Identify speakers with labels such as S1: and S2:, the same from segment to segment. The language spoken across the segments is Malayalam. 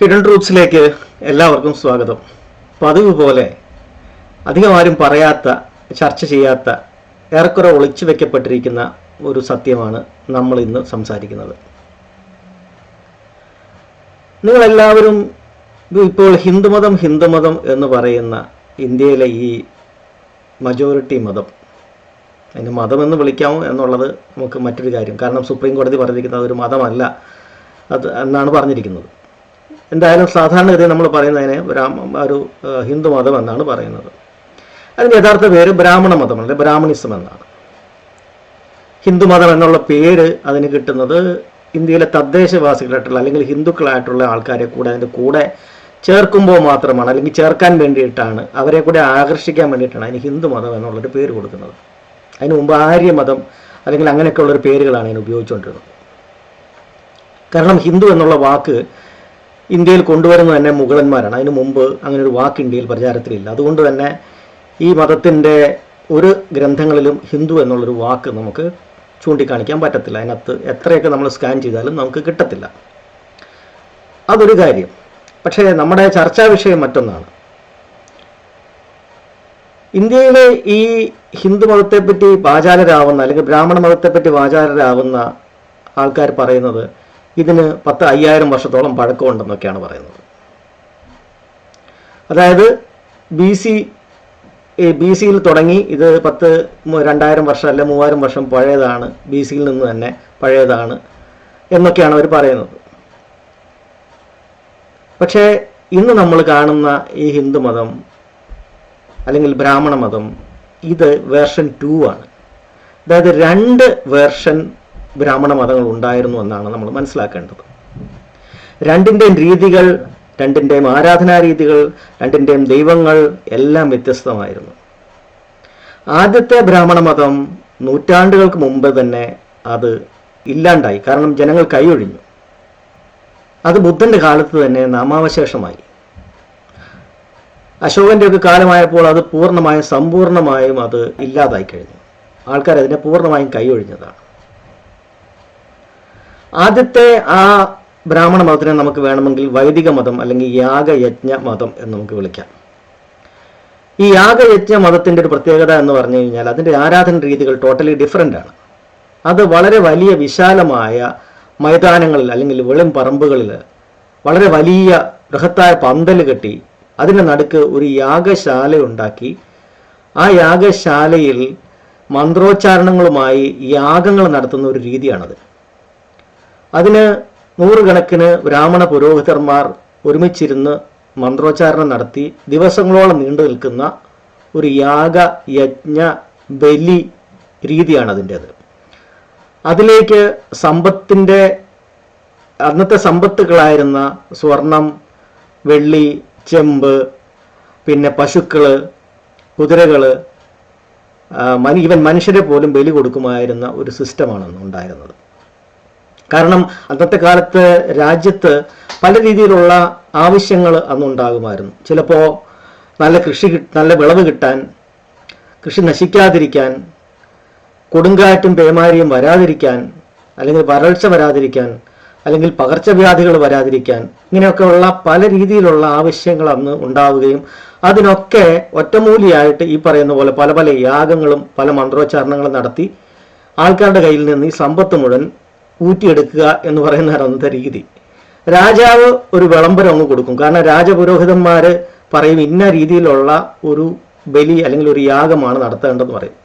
S1: ഹിഡൻ ട്രൂപ്സിലേക്ക് എല്ലാവർക്കും സ്വാഗതം. പതിവ് പോലെ അധികം ആരും പറയാത്ത ചർച്ച ചെയ്യാത്ത ഏറെക്കുറെ ഒളിച്ചു വെക്കപ്പെട്ടിരിക്കുന്ന ഒരു സത്യമാണ് നമ്മൾ ഇന്ന് സംസാരിക്കുന്നത്. നിങ്ങളെല്ലാവരും ഇപ്പോൾ ഹിന്ദുമതം ഹിന്ദുമതം എന്ന് പറയുന്ന ഇന്ത്യയിലെ ഈ മജോറിറ്റി മതം. അതിന് മതമെന്ന് വിളിക്കാമോ എന്നുള്ളത് നമുക്ക് മറ്റൊരു കാര്യം. കാരണം സുപ്രീം കോടതി പറഞ്ഞിരിക്കുന്നത് ഒരു മതമല്ല. അത് എന്നാണ് പറഞ്ഞിരിക്കുന്നത്. എന്തായാലും സാധാരണഗതി നമ്മൾ പറയുന്നതിനെ ഒരു ഹിന്ദു മതം എന്നാണ് പറയുന്നത്. അതിന്റെ യഥാർത്ഥ പേര് ബ്രാഹ്മണ മതമല്ല ബ്രാഹ്മണിസം എന്നാണ്. ഹിന്ദു മതം എന്നുള്ള പേര് അതിന് കിട്ടുന്നത് ഇന്ത്യയിലെ തദ്ദേശവാസികളായിട്ടുള്ള അല്ലെങ്കിൽ ഹിന്ദുക്കളായിട്ടുള്ള ആൾക്കാരെ കൂടെ അതിന്റെ കൂടെ ചേർക്കുമ്പോൾ മാത്രമാണ് അല്ലെങ്കിൽ ചേർക്കാൻ വേണ്ടിയിട്ടാണ് അവരെ കൂടെ ആകർഷിക്കാൻ വേണ്ടിയിട്ടാണ് അതിന് ഹിന്ദു മതം എന്നുള്ളൊരു പേര് കൊടുക്കുന്നത്. അതിന് മുമ്പ് ആര്യമതം അല്ലെങ്കിൽ അങ്ങനെയൊക്കെയുള്ളൊരു പേരുകളാണ് അതിന് ഉപയോഗിച്ചുകൊണ്ടിരുന്നത്. കാരണം ഹിന്ദു എന്നുള്ള വാക്ക് ഇന്ത്യയിൽ കൊണ്ടുവരുന്നത് തന്നെ മുഗളന്മാരാണ്. അതിനു മുമ്പ് അങ്ങനെ ഒരു വാക്ക് ഇന്ത്യയിൽ പ്രചാരത്തിലില്ല. അതുകൊണ്ട് തന്നെ ഈ മതത്തിന്റെ ഒരു ഗ്രന്ഥങ്ങളിലും ഹിന്ദു എന്നുള്ളൊരു വാക്ക് നമുക്ക് ചൂണ്ടിക്കാണിക്കാൻ പറ്റത്തില്ല. അതിനകത്ത് എത്രയൊക്കെ നമ്മൾ സ്കാൻ ചെയ്താലും നമുക്ക് കിട്ടത്തില്ല. അതൊരു കാര്യം. പക്ഷേ നമ്മുടെ ചർച്ചാ വിഷയം മറ്റൊന്നാണ്. ഇന്ത്യയിലെ ഈ ഹിന്ദു മതത്തെപ്പറ്റി വാചാലരാവുന്ന അല്ലെങ്കിൽ ബ്രാഹ്മണ മതത്തെപ്പറ്റി വാചാലരാവുന്ന ആൾക്കാർ പറയുന്നത് ഇതിന് പത്ത് അയ്യായിരം വർഷത്തോളം പഴക്കമുണ്ടെന്നൊക്കെയാണ് പറയുന്നത്. അതായത് ബി സി ബി സിയിൽ തുടങ്ങി ഇത് പത്ത് രണ്ടായിരം വർഷം അല്ല മൂവായിരം വർഷം പഴയതാണ്. ബി സിയിൽ നിന്ന് തന്നെ പഴയതാണ് എന്നൊക്കെയാണ് അവർ പറയുന്നത്. പക്ഷേ ഇന്ന് നമ്മൾ കാണുന്ന ഈ ഹിന്ദുമതം അല്ലെങ്കിൽ ബ്രാഹ്മണ മതം ഇത് വേർഷൻ ടു ആണ്. അതായത് രണ്ട് വേർഷൻ ബ്രാഹ്മണ മതങ്ങൾ ഉണ്ടായിരുന്നു എന്നാണ് നമ്മൾ മനസ്സിലാക്കേണ്ടത്. രണ്ടിന്റെയും രീതികൾ രണ്ടിന്റെയും ആരാധനാ രീതികൾ രണ്ടിന്റെയും ദൈവങ്ങൾ എല്ലാം വ്യത്യസ്തമായിരുന്നു. ആദ്യത്തെ ബ്രാഹ്മണ മതം നൂറ്റാണ്ടുകൾക്ക് മുമ്പ് തന്നെ അത് ഇല്ലാണ്ടായി. കാരണം ജനങ്ങൾ കൈയൊഴിഞ്ഞു. അത് ബുദ്ധന്റെ കാലത്ത് തന്നെ നാമാവശേഷമായി. അശോകന്റെ ഒക്കെ കാലമായപ്പോൾ അത് പൂർണമായും സമ്പൂർണമായും അത് ഇല്ലാതായി കഴിഞ്ഞു. ആൾക്കാർ അതിനെ പൂർണമായും കൈയൊഴിഞ്ഞതാണ്. ആദ്യത്തെ ആ ബ്രാഹ്മണ മതത്തിനെ നമുക്ക് വേണമെങ്കിൽ വൈദിക മതം അല്ലെങ്കിൽ യാഗയജ്ഞ മതം എന്ന് നമുക്ക് വിളിക്കാം. ഈ യാഗയജ്ഞ മതത്തിന്റെ ഒരു പ്രത്യേകത എന്ന് പറഞ്ഞു കഴിഞ്ഞാൽ അതിന്റെ ആരാധന രീതികൾ ടോട്ടലി ഡിഫറെന്റ് ആണ്. അത് വളരെ വലിയ വിശാലമായ മൈതാനങ്ങളിൽ അല്ലെങ്കിൽ വെളും പറമ്പുകളിൽ വളരെ വലിയ ബൃഹത്തായ പന്തൽ കെട്ടി അതിന്റെ നടുക്ക് ഒരു യാഗശാല ഉണ്ടാക്കി. ആ യാഗശാലയിൽ മന്ത്രോച്ചാരണങ്ങളുമായി യാഗങ്ങൾ നടത്തുന്ന ഒരു രീതിയാണത്. അതിന് നൂറുകണക്കിന് ബ്രാഹ്മണ പുരോഹിതന്മാർ ഒരുമിച്ചിരുന്ന് മന്ത്രോച്ചാരണം നടത്തി ദിവസങ്ങളോളം നീണ്ടു നിൽക്കുന്ന ഒരു യാഗ യജ്ഞ ബലി രീതിയാണ് അതിന്റേത്. അതിലേക്ക് സമ്പത്തിന്റെ അന്നത്തെ സമ്പത്തുകളായിരുന്ന സ്വർണം വെള്ളി ചെമ്പ് പിന്നെ ആ, മനി- ഈവൻ മനുഷ്യരെ പോലും ബലി കൊടുക്കുമായിരുന്ന ഒരു സിസ്റ്റമാണ് ഉണ്ടായിരുന്നത്. കാരണം അന്നത്തെ കാലത്ത് രാജ്യത്ത് പല രീതിയിലുള്ള ആവശ്യങ്ങൾ അന്നുണ്ടാകുമായിരുന്നു. ചിലപ്പോൾ നല്ല കൃഷി നല്ല വിളവ് കിട്ടാൻ കൃഷി നശിക്കാതിരിക്കാൻ കൊടുങ്കാറ്റും പേമാരിയും വരാതിരിക്കാൻ അല്ലെങ്കിൽ വരൾച്ച വരാതിരിക്കാൻ അല്ലെങ്കിൽ പകർച്ചവ്യാധികൾ വരാതിരിക്കാൻ ഇങ്ങനെയൊക്കെയുള്ള പല രീതിയിലുള്ള ആവശ്യങ്ങൾ അന്ന് ഉണ്ടാവുകയും അതിനൊക്കെ ഒറ്റമൂലിയായിട്ട് ഈ പറയുന്ന പോലെ പല പല യാഗങ്ങളും പല മന്ത്രോച്ചാരണങ്ങളും നടത്തി ആൾക്കാരുടെ കയ്യിൽ നിന്ന് ഈ സമ്പത്ത് മുഴുവൻ ഊറ്റിയെടുക്കുക എന്ന് പറയുന്നതാണ് അന്നത്തെ രീതി. രാജാവ് ഒരു വിളംബരം അങ്ങ് കൊടുക്കും. കാരണം രാജപുരോഹിതന്മാർ പറയും ഇന്ന രീതിയിലുള്ള ഒരു ബലി അല്ലെങ്കിൽ ഒരു യാഗമാണ് നടത്തേണ്ടതെന്ന് പറയും.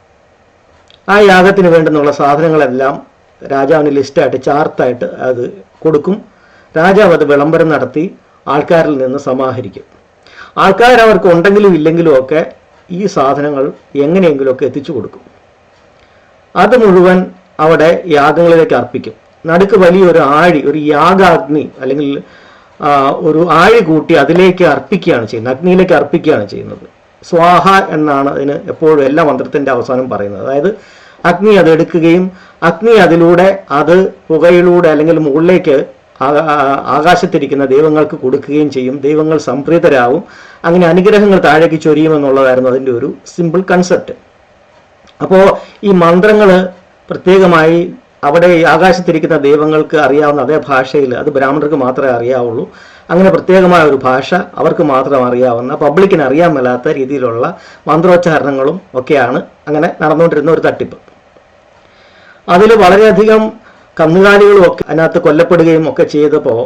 S1: ആ യാഗത്തിന് വേണ്ടുന്നുള്ള സാധനങ്ങളെല്ലാം രാജാവിന് ലിസ്റ്റായിട്ട് ചാർത്തായിട്ട് അത് കൊടുക്കും. രാജാവ് അത് വിളംബരം നടത്തി ആൾക്കാരിൽ നിന്ന് സമാഹരിക്കും. ആൾക്കാർ അവർക്ക് ഉണ്ടെങ്കിലും ഇല്ലെങ്കിലും ഒക്കെ ഈ സാധനങ്ങൾ എങ്ങനെയെങ്കിലുമൊക്കെ എത്തിച്ചു കൊടുക്കും. അത് മുഴുവൻ അവിടെ യാഗങ്ങളിലേക്ക് അർപ്പിക്കും. നടുക്ക് വലിയൊരു ആഴി ഒരു യാഗാഗ്നി അല്ലെങ്കിൽ ഒരു ആഴി കൂട്ടി അതിലേക്ക് അർപ്പിക്കുകയാണ് ചെയ്യുന്നത് അഗ്നിയിലേക്ക് അർപ്പിക്കുകയാണ് ചെയ്യുന്നത്. സ്വാഹ എന്നാണ് അതിന് എപ്പോഴും എല്ലാ മന്ത്രത്തിന്റെ അവസാനം പറയുന്നത്. അതായത് അഗ്നി അത് എടുക്കുകയും അഗ്നി അതിലൂടെ അത് പുകയിലൂടെ അല്ലെങ്കിൽ മുകളിലേക്ക് ആകാശത്തിരിക്കുന്ന ദൈവങ്ങൾക്ക് കൊടുക്കുകയും ചെയ്യും. ദൈവങ്ങൾ സംപ്രീതരാവും. അങ്ങനെ അനുഗ്രഹങ്ങൾ താഴേക്ക് ചൊരിയുമെന്നുള്ളതായിരുന്നു അതിന്റെ ഒരു സിമ്പിൾ കൺസെപ്റ്റ് അപ്പോൾ ഈ മന്ത്രങ്ങൾ പ്രത്യേകമായി അവിടെ ആകാശത്തിരിക്കുന്ന ദൈവങ്ങൾക്ക് അറിയാവുന്ന അതേ ഭാഷയിൽ അത് ബ്രാഹ്മണർക്ക് മാത്രമേ അറിയാവുള്ളൂ. അങ്ങനെ പ്രത്യേകമായ ഒരു ഭാഷ അവർക്ക് മാത്രം അറിയാവുന്ന പബ്ലിക്കിന് അറിയാൻ മേലാത്ത രീതിയിലുള്ള മന്ത്രോച്ചാരണങ്ങളും ഒക്കെയാണ് അങ്ങനെ നടന്നുകൊണ്ടിരുന്ന ഒരു തട്ടിപ്പ്. അതിൽ വളരെയധികം കന്നുകാലികളും ഒക്കെ അതിനകത്ത് കൊല്ലപ്പെടുകയും ഒക്കെ ചെയ്തപ്പോൾ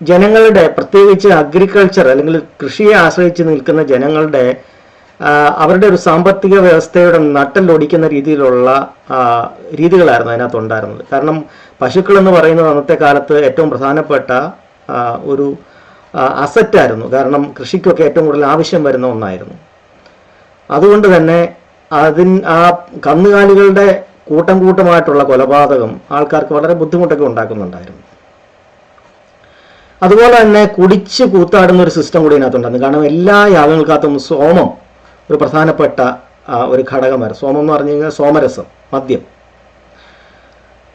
S1: ജനങ്ങളുടെ പ്രത്യേകിച്ച് അഗ്രികൾച്ചർ അല്ലെങ്കിൽ കൃഷിയെ ആശ്രയിച്ച് നിൽക്കുന്ന ജനങ്ങളുടെ അവരുടെ ഒരു സാമ്പത്തിക വ്യവസ്ഥയുടെ നട്ടലൊടിക്കുന്ന രീതിയിലുള്ള രീതികളായിരുന്നു അതിനകത്ത് ഉണ്ടായിരുന്നത്. കാരണം പശുക്കൾ എന്ന് പറയുന്നത് അന്നത്തെ കാലത്ത് ഏറ്റവും പ്രധാനപ്പെട്ട ഒരു അസറ്റായിരുന്നു. കാരണം കൃഷിക്കൊക്കെ ഏറ്റവും കൂടുതൽ ആവശ്യം വരുന്ന ഒന്നായിരുന്നു. അതുകൊണ്ട് തന്നെ അതിൻ ആ കന്നുകാലികളുടെ കൂട്ടം കൂട്ടമായിട്ടുള്ള കൊലപാതകം ആൾക്കാർക്ക് വളരെ ബുദ്ധിമുട്ടൊക്കെ ഉണ്ടാക്കുന്നുണ്ടായിരുന്നു. അതുപോലെ തന്നെ കുടിച്ച് കൂത്താടുന്ന ഒരു സിസ്റ്റം കൂടി ഇതിനകത്തുണ്ടായിരുന്നു. കാരണം എല്ലാ യാഗങ്ങൾക്കകത്തും സോമം ഒരു പ്രധാനപ്പെട്ട ഒരു ഘടകമായിരുന്നു. സോമം എന്ന് പറഞ്ഞു കഴിഞ്ഞാൽ സോമരസം മദ്യം.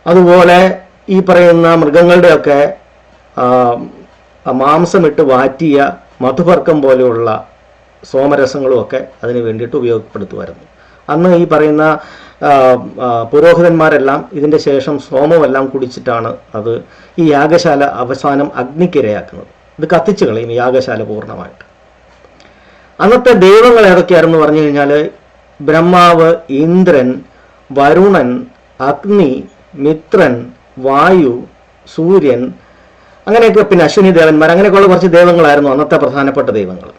S1: അതുപോലെ ഈ പറയുന്ന മൃഗങ്ങളുടെയൊക്കെ മാംസമിട്ട് വാറ്റിയ മധുപർക്കം പോലെയുള്ള സോമരസങ്ങളും ഒക്കെ അതിന് വേണ്ടിയിട്ട് ഉപയോഗപ്പെടുത്തുമായിരുന്നു. അന്ന് ഈ പറയുന്ന പുരോഹിതന്മാരെല്ലാം ഇതിന്റെ ശേഷം സോമമെല്ലാം കുടിച്ചിട്ടാണ് അത് ഈ യാഗശാല അവസാനം അഗ്നിക്കിരയാക്കുന്നത്. ഇത് കത്തിച്ചു കളയും യാഗശാല പൂർണമായിട്ട്. അന്നത്തെ ദൈവങ്ങൾ ഏതൊക്കെയായിരുന്നു പറഞ്ഞു കഴിഞ്ഞാൽ ബ്രഹ്മാവ് ഇന്ദ്രൻ വരുണൻ അഗ്നി മിത്രൻ വായു സൂര്യൻ അങ്ങനെയൊക്കെ പിന്നെ അശ്വിനി ദേവന്മാർ അങ്ങനെയൊക്കെയുള്ള കുറച്ച് ദൈവങ്ങളായിരുന്നു അന്നത്തെ പ്രധാനപ്പെട്ട ദൈവങ്ങൾ.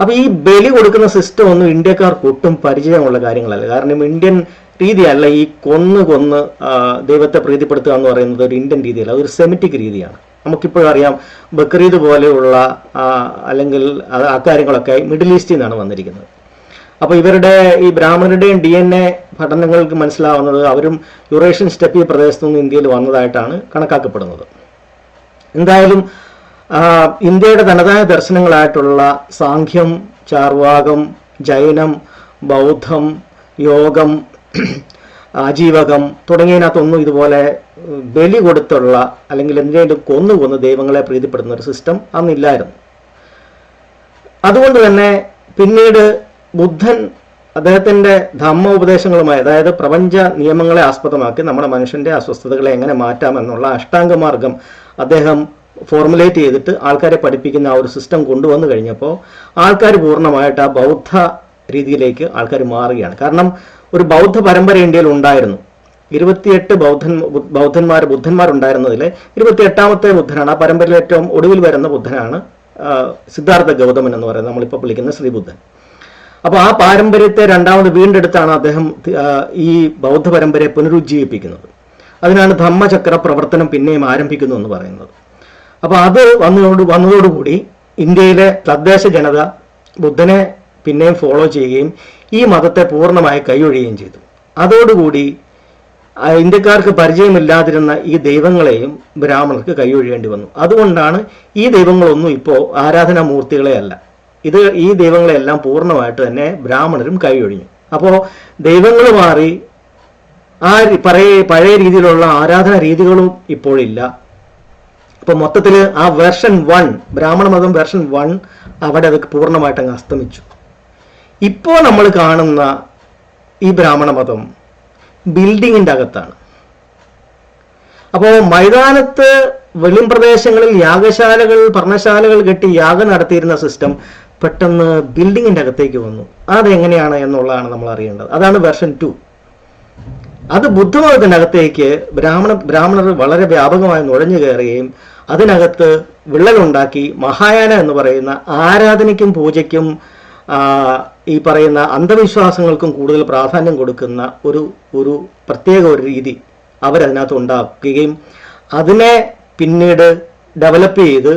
S1: അപ്പോൾ ഈ ബലി കൊടുക്കുന്ന സിസ്റ്റം ഒന്നും ഇന്ത്യക്കാർക്ക് ഒട്ടും പരിചയമുള്ള കാര്യങ്ങളല്ല. കാരണം ഇന്ത്യൻ രീതിയല്ല ഈ കൊന്ന് കൊന്ന് ദൈവത്തെ പ്രീതിപ്പെടുത്തുക എന്ന് പറയുന്നത് ഒരു ഇന്ത്യൻ രീതിയല്ല അതൊരു സെമിറ്റിക് രീതിയാണ്. നമുക്കിപ്പോഴും അറിയാം ബക്രീദ് പോലെയുള്ള അല്ലെങ്കിൽ ആ കാര്യങ്ങളൊക്കെ മിഡിൽ ഈസ്റ്റിൽ നിന്നാണ് വന്നിരിക്കുന്നത്. അപ്പോൾ ഇവരുടെ ഈ ബ്രാഹ്മണരുടെയും ഡി എൻ എ പഠനങ്ങൾക്ക് മനസ്സിലാവുന്നത് അവരും യുറേഷ്യൻ സ്റ്റെപ്പി പ്രദേശത്തു നിന്ന് ഇന്ത്യയിൽ വന്നതായിട്ടാണ് കണക്കാക്കപ്പെടുന്നത്. എന്തായാലും ഇന്ത്യയുടെ തനതായ ദർശനങ്ങളായിട്ടുള്ള സാഖ്യം ചാർവാകം ജൈനം ബൗദ്ധം യോഗം ആജീവകം തുടങ്ങിയതിനകത്തൊന്നും ഇതുപോലെ ബലി കൊടുത്തുള്ള അല്ലെങ്കിൽ എന്തെങ്കിലും കൊന്നു കൊന്ന് ദൈവങ്ങളെ പ്രീതിപ്പെടുന്ന ഒരു സിസ്റ്റം അന്നില്ലായിരുന്നു. അതുകൊണ്ട് തന്നെ പിന്നീട് ബുദ്ധൻ അദ്ദേഹത്തിന്റെ ധമ്മ ഉപദേശങ്ങളുമായി അതായത് പ്രപഞ്ച നിയമങ്ങളെ ആസ്പദമാക്കി നമ്മുടെ മനുഷ്യന്റെ അസ്വസ്ഥതകളെ എങ്ങനെ മാറ്റാം മാറ്റാമെന്നുള്ള അഷ്ടാംഗമാർഗം അദ്ദേഹം ഫോർമുലേറ്റ് ചെയ്തിട്ട് ആൾക്കാരെ പഠിപ്പിക്കുന്ന ആ ഒരു സിസ്റ്റം കൊണ്ടുവന്നു കഴിഞ്ഞപ്പോൾ ആൾക്കാർ പൂർണമായിട്ട് ആ ബൗദ്ധ രീതിയിലേക്ക് ആൾക്കാർ മാറുകയാണ്. കാരണം ഒരു ബൗദ്ധ പരമ്പര ഇന്ത്യയിൽ ഉണ്ടായിരുന്നു. ഇരുപത്തിയെട്ട് ബൗദ്ധൻ ബൗദ്ധന്മാർ ബുദ്ധന്മാർ ഉണ്ടായിരുന്നതിൽ ഇരുപത്തി എട്ടാമത്തെ ബുദ്ധനാണ്. ആ പരമ്പരയിൽ ഏറ്റവും ഒടുവിൽ വരുന്ന ബുദ്ധനാണ് സിദ്ധാർത്ഥ ഗൗതമൻ എന്ന് പറയുന്നത്. നമ്മളിപ്പോൾ വിളിക്കുന്ന ശ്രീബുദ്ധൻ. അപ്പോൾ ആ പാരമ്പര്യത്തെ രണ്ടാമത് വീണ്ടെടുത്താണ് അദ്ദേഹം ഈ ബൗദ്ധ പരമ്പരയെ പുനരുജ്ജീവിപ്പിക്കുന്നത്. അതിനാണ് ധമ്മചക്ര പ്രവർത്തനം പിന്നെയും ആരംഭിക്കുന്നു എന്ന് പറയുന്നത്. അപ്പോൾ അത് വന്നതോട് വന്നതോടുകൂടി ഇന്ത്യയിലെ തദ്ദേശ ജനത ബുദ്ധനെ പിന്നെയും ഫോളോ ചെയ്യുകയും ഈ മതത്തെ പൂർണമായി കൈയൊഴിയുകയും ചെയ്തു. അതോടുകൂടി ഇന്ത്യക്കാർക്ക് പരിചയമില്ലാതിരുന്ന ഈ ദൈവങ്ങളെയും ബ്രാഹ്മണർക്ക് കൈയൊഴിയേണ്ടി വന്നു. അതുകൊണ്ടാണ് ഈ ദൈവങ്ങളൊന്നും ഇപ്പോൾ ആരാധനാമൂർത്തികളെ അല്ല ഇത് ഈ ദൈവങ്ങളെല്ലാം പൂർണമായിട്ട് തന്നെ ബ്രാഹ്മണരും കൈയൊഴിഞ്ഞു. അപ്പോൾ ദൈവങ്ങൾ മാറി ആ പഴയ പഴയ രീതിയിലുള്ള ആരാധന രീതികളും ഇപ്പോഴില്ല. അപ്പോൾ മൊത്തത്തിൽ ആ വെർഷൻ വൺ ബ്രാഹ്മണ മതം വെർഷൻ വൺ അവിടെ അത് പൂർണമായിട്ട് അങ്ങ് അസ്തമിച്ചു. ഇപ്പോൾ നമ്മൾ കാണുന്ന ഈ ബ്രാഹ്മണ മതം ബിൽഡിങ്ങിന്റെ അകത്താണ്. അപ്പോൾ മൈതാനത്ത് വെളിം പ്രദേശങ്ങളിൽ യാഗശാലകൾ പർണശാലകൾ കെട്ടി യാഗം നടത്തിയിരുന്ന സിസ്റ്റം പെട്ടെന്ന് ബിൽഡിങ്ങിന്റെ അകത്തേക്ക് വന്നു. അതെങ്ങനെയാണ് എന്നുള്ളതാണ് നമ്മൾ അറിയേണ്ടത്. അതാണ് വെർഷൻ ടു അത് ബുദ്ധമതത്തിന്റെ അകത്തേക്ക് ബ്രാഹ്മണ ബ്രാഹ്മണർ വളരെ വ്യാപകമായി നുഴഞ്ഞു കയറുകയും അതിനകത്ത് വിള്ളലുണ്ടാക്കി മഹായാന എന്ന് പറയുന്ന ആരാധനയ്ക്കും പൂജയ്ക്കും ഈ പറയുന്ന അന്ധവിശ്വാസങ്ങൾക്കും കൂടുതൽ പ്രാധാന്യം കൊടുക്കുന്ന ഒരു ഒരു പ്രത്യേക ഒരു രീതി അവരതിനകത്ത് ഉണ്ടാക്കുകയും അതിനെ പിന്നീട് ഡെവലപ്പ് ചെയ്ത്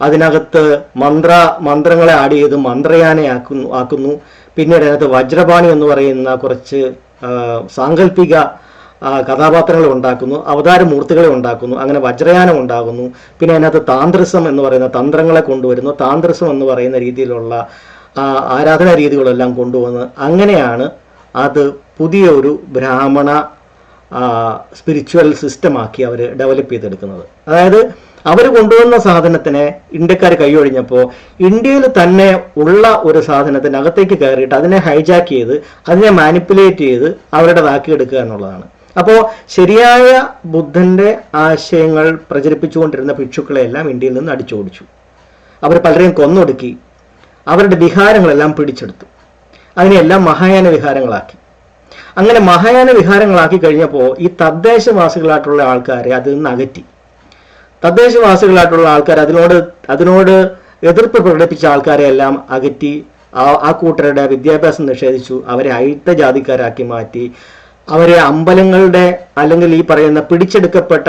S1: അതിനകത്ത് മന്ത്ര മന്ത്രങ്ങളെ ആഡ് ചെയ്ത് മന്ത്രയാനയാക്കുന്നു ആക്കുന്നു പിന്നീട് അതിനകത്ത് വജ്രപാണി എന്ന് പറയുന്ന കുറച്ച് സാങ്കല്പിക കഥാപാത്രങ്ങളെ ഉണ്ടാക്കുന്നു. അവതാരമൂർത്തികളെ ഉണ്ടാക്കുന്നു. അങ്ങനെ വജ്രയാനം ഉണ്ടാകുന്നു. പിന്നെ അതിനകത്ത് താന്ത്രിസം എന്ന് പറയുന്ന തന്ത്രങ്ങളെ കൊണ്ടുവരുന്നു. താന്ത്രിസം എന്ന് പറയുന്ന രീതിയിലുള്ള ആരാധനാ രീതികളെല്ലാം കൊണ്ടുവന്ന് അങ്ങനെയാണ് അത് പുതിയ ഒരു ബ്രാഹ്മണ സ്പിരിച്വൽ സിസ്റ്റമാക്കി അവർ ഡെവലപ്പ് ചെയ്തെടുക്കുന്നത്. അതായത് അവർ കൊണ്ടുവന്ന സാധനത്തിനെ ഇന്ത്യക്കാർ കൈയൊഴിഞ്ഞപ്പോൾ ഇന്ത്യയിൽ തന്നെ ഉള്ള ഒരു സാധനത്തിന് അകത്തേക്ക് കയറിയിട്ട് അതിനെ ഹൈജാക്ക് ചെയ്ത് അതിനെ മാനിപ്പുലേറ്റ് ചെയ്ത് അവരുടെ എടുക്കുക എന്നുള്ളതാണ്. അപ്പോൾ ശരിയായ ബുദ്ധന്റെ ആശയങ്ങൾ പ്രചരിപ്പിച്ചുകൊണ്ടിരുന്ന ഭിക്ഷുക്കളെയെല്ലാം ഇന്ത്യയിൽ നിന്ന് അടിച്ചോടിച്ചു. അവർ പലരെയും കൊന്നൊടുക്കി. അവരുടെ വിഹാരങ്ങളെല്ലാം പിടിച്ചെടുത്തു. അതിനെല്ലാം മഹായാന വിഹാരങ്ങളാക്കി. അങ്ങനെ മഹായാന വിഹാരങ്ങളാക്കി കഴിഞ്ഞപ്പോൾ ഈ തദ്ദേശവാസികളായിട്ടുള്ള ആൾക്കാരെ അതിൽ നിന്ന് അകറ്റി. തദ്ദേശവാസികളായിട്ടുള്ള ആൾക്കാർ അതിനോട് അതിനോട് എതിർപ്പ് പ്രകടിപ്പിച്ച ആൾക്കാരെ എല്ലാം അകറ്റി. ആ കൂട്ടരുടെ വിദ്യാഭ്യാസം നിഷേധിച്ചു. അവരെ അയിത്ത ജാതിക്കാരാക്കി മാറ്റി. അവരെ അമ്പലങ്ങളുടെ അല്ലെങ്കിൽ ഈ പറയുന്ന പിടിച്ചെടുക്കപ്പെട്ട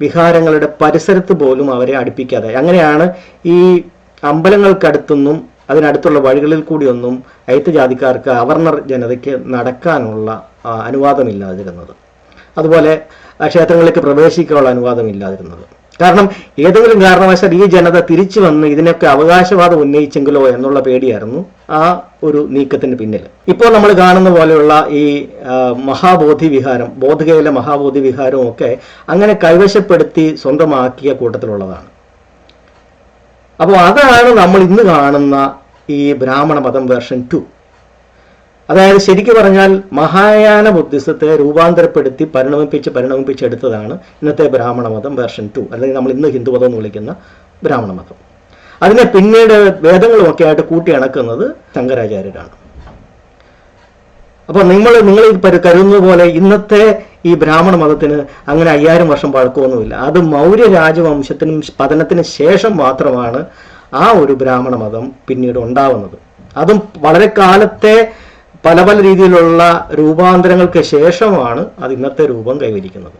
S1: വിഹാരങ്ങളുടെ പരിസരത്ത് പോലും അവരെ അടുപ്പിക്കാതെ അങ്ങനെയാണ് ഈ അമ്പലങ്ങൾക്കടുത്തൊന്നും അതിനടുത്തുള്ള വഴികളിൽ കൂടിയൊന്നും എയ്ത്ത് ജാതിക്കാർക്ക് അവർണർ ജനതയ്ക്ക് നടക്കാനുള്ള അനുവാദമില്ലാതിരുന്നത്. അതുപോലെ ക്ഷേത്രങ്ങളിലേക്ക് പ്രവേശിക്കാനുള്ള അനുവാദമില്ലാതിരുന്നത്. കാരണം ഏതെങ്കിലും കാരണവശാൽ ഈ ജനത തിരിച്ചു വന്ന് ഇതിനൊക്കെ അവകാശവാദം ഉന്നയിച്ചെങ്കിലോ എന്നുള്ള പേടിയായിരുന്നു ആ ഒരു നീക്കത്തിന് പിന്നിൽ. ഇപ്പോൾ നമ്മൾ കാണുന്ന പോലെയുള്ള ഈ മഹാബോധി വിഹാരം ബോധഗയയിലെ മഹാബോധി വിഹാരവും ഒക്കെ അങ്ങനെ കൈവശപ്പെടുത്തി സ്വന്തമാക്കിയ കൂട്ടത്തിലുള്ളതാണ്. അപ്പോൾ അതാണ് നമ്മൾ ഇന്ന് കാണുന്ന ഈ ബ്രാഹ്മണ മതം വേർഷൻ ടു അതായത് ശരിക്കു പറഞ്ഞാൽ മഹായാന ബുദ്ധിസത്തെ രൂപാന്തരപ്പെടുത്തി പരിണമിപ്പിച്ച് പരിണമിപ്പിച്ചെടുത്തതാണ് ഇന്നത്തെ ബ്രാഹ്മണ മതം വേർഷൻ ടു അല്ലെങ്കിൽ നമ്മൾ ഇന്ന് ഹിന്ദുമതം എന്ന് വിളിക്കുന്ന ബ്രാഹ്മണ മതം. അതിനെ പിന്നീട് വേദങ്ങളുമൊക്കെ ആയിട്ട് കൂട്ടിയിണക്കുന്നത് ശങ്കരാചാര്യരാണ്. അപ്പോൾ നിങ്ങൾ നിങ്ങൾ കരുതുന്നത് പോലെ ഇന്നത്തെ ഈ ബ്രാഹ്മണ മതത്തിന് അങ്ങനെ അയ്യായിരം വർഷം പഴക്കമൊന്നുമില്ല. അത് മൗര്യ രാജവംശത്തിനും പതനത്തിന് ശേഷം മാത്രമാണ് ആ ഒരു ബ്രാഹ്മണ മതം പിന്നീട് ഉണ്ടാവുന്നത്. അതും വളരെ കാലത്തെ പല പല രീതിയിലുള്ള രൂപാന്തരങ്ങൾക്ക് ശേഷമാണ് അത് ഇന്നത്തെ രൂപം കൈവരിക്കുന്നത്.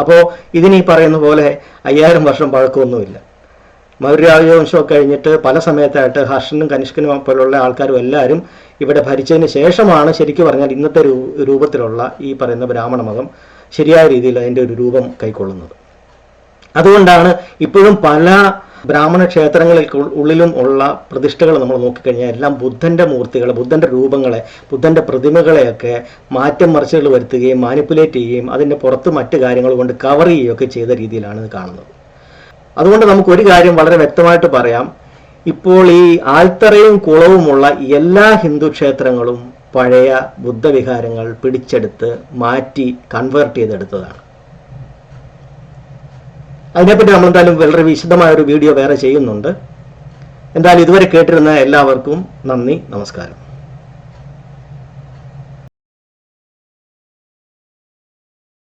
S1: അപ്പോൾ ഇതിനീ പറയുന്ന പോലെ അയ്യായിരം വർഷം പഴക്കമൊന്നുമില്ല. മൗര്യരാജവംശം കഴിഞ്ഞിട്ട് പല സമയത്തായിട്ട് ഹർഷനും കനിഷ്കനും പോലുള്ള ആൾക്കാരും എല്ലാവരും ഇവിടെ ഭരിച്ചതിന് ശേഷമാണ് ശരിക്കും പറഞ്ഞാൽ ഇന്നത്തെ രൂപത്തിലുള്ള ഈ പറയുന്ന ബ്രാഹ്മണ മതം ശരിയായ രീതിയിൽ അതിന്റെ ഒരു രൂപം കൈക്കൊള്ളുന്നത്. അതുകൊണ്ടാണ് ഇപ്പോഴും പല ബ്രാഹ്മണ ക്ഷേത്രങ്ങളിൽ ഉള്ളിലും ഉള്ള പ്രതിഷ്ഠകൾ നമ്മൾ നോക്കിക്കഴിഞ്ഞാൽ എല്ലാം ബുദ്ധന്റെ മൂർത്തികളെ ബുദ്ധന്റെ രൂപങ്ങളെ ബുദ്ധന്റെ പ്രതിമകളെയൊക്കെ മാറ്റം മറിച്ചുകൾ വരുത്തുകയും മാനിപ്പുലേറ്റ് ചെയ്യുകയും അതിന്റെ പുറത്ത് മറ്റു കാര്യങ്ങൾ കൊണ്ട് കവർ ചെയ്യുകയൊക്കെ ചെയ്ത രീതിയിലാണ് കാണുന്നത്. അതുകൊണ്ട് നമുക്ക് ഒരു കാര്യം വളരെ വ്യക്തമായിട്ട് പറയാം. ഇപ്പോൾ ഈ ആൽത്തറയും കുളവുമുള്ള എല്ലാ ഹിന്ദു ക്ഷേത്രങ്ങളും പഴയ ബുദ്ധവിഹാരങ്ങൾ പിടിച്ചെടുത്ത് മാറ്റി കൺവേർട്ട് ചെയ്തെടുത്തതാണ്. അതിനെപ്പറ്റി നമ്മൾ എന്തായാലും വളരെ വിശദമായ ഒരു വീഡിയോ വേറെ ചെയ്യുന്നുണ്ട്. എന്തായാലും ഇതുവരെ കേട്ടിരുന്ന എല്ലാവർക്കും നന്ദി നമസ്കാരം.